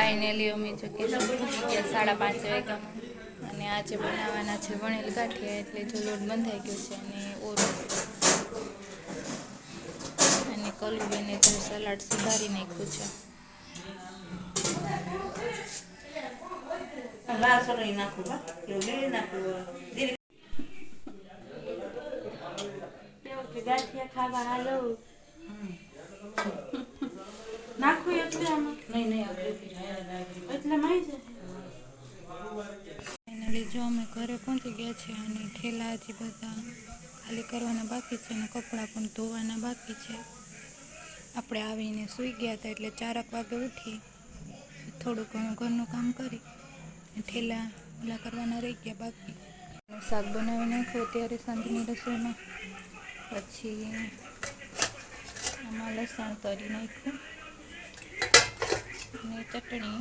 Finally અમે ચૂકી કે ગયા સાડા પાંચ વાગ્યા. અને આજે બનાવવાના છે વણેલ ગાંઠિયા એટલે જો લોટ બંધાઈ ગયો છે અને ઓરો. અને કલુબેને તો સલાડ સુધારી નાખ્યું છે. ગાંઠિયા ખાવા હાલો નાખું એટલે આમાં નહીં નહીં એટલે માઈ જાય ફાઇનલી જો અમે ઘરે પહોંચી ગયા છે અને ઠેલા હજી બધા ખાલી કરવાના બાકી છે અને કપડાં પણ ધોવાના બાકી છે, આપણે આવીને સૂઈ ગયા હતા એટલે ચારક વાગે ઉઠી થોડું ઘણું ઘરનું કામ કરી ઠેલા ઓલા કરવાના રહી ગયા બાકી. શાક બનાવી નાખ્યું ત્યારે સાંજની રસોઈમાં. પછી આમાં લસણ તરી નાખ્યું. અને ચટણી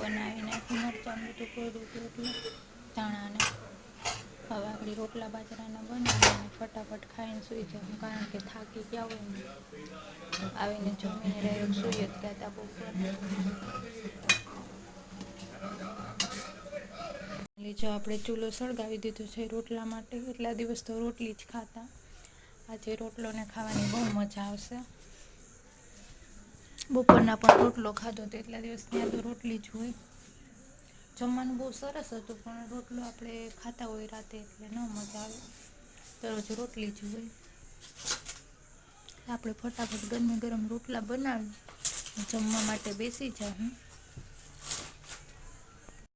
બનાવી નાખી મરચાં બધું કોર્યું હતું એટલે ધાણાને હવે આપણી રોટલા, બાજરાના બનાવીને ફટાફટ ખાઈને સૂઈ જાઉં કારણ કે થાકી ગયા હોય ને, આવીને જમીને ડાયરેક્ટ સૂઈ જ ગયા હતા જો આપણે ચૂલો સળગાવી દીધો છે રોટલા માટે, એટલા દિવસ તો રોટલી જ ખાતા. આજે રોટલોને ખાવાની બહુ મજા આવશે. બપોરના પણ રોટલો ખાધો તો એટલા દિવસ ત્યાં તો રોટલી જ હોય. જમવાનું બહુ સરસ હતું, પણ રોટલો આપણે ખાતા હોય રાતે એટલે ન મજા આવે. દરરોજ રોટલી જ હોય. આપણે ફટાફટ ગરમી ગરમ રોટલા બનાવી જમવા માટે બેસી જાઉં.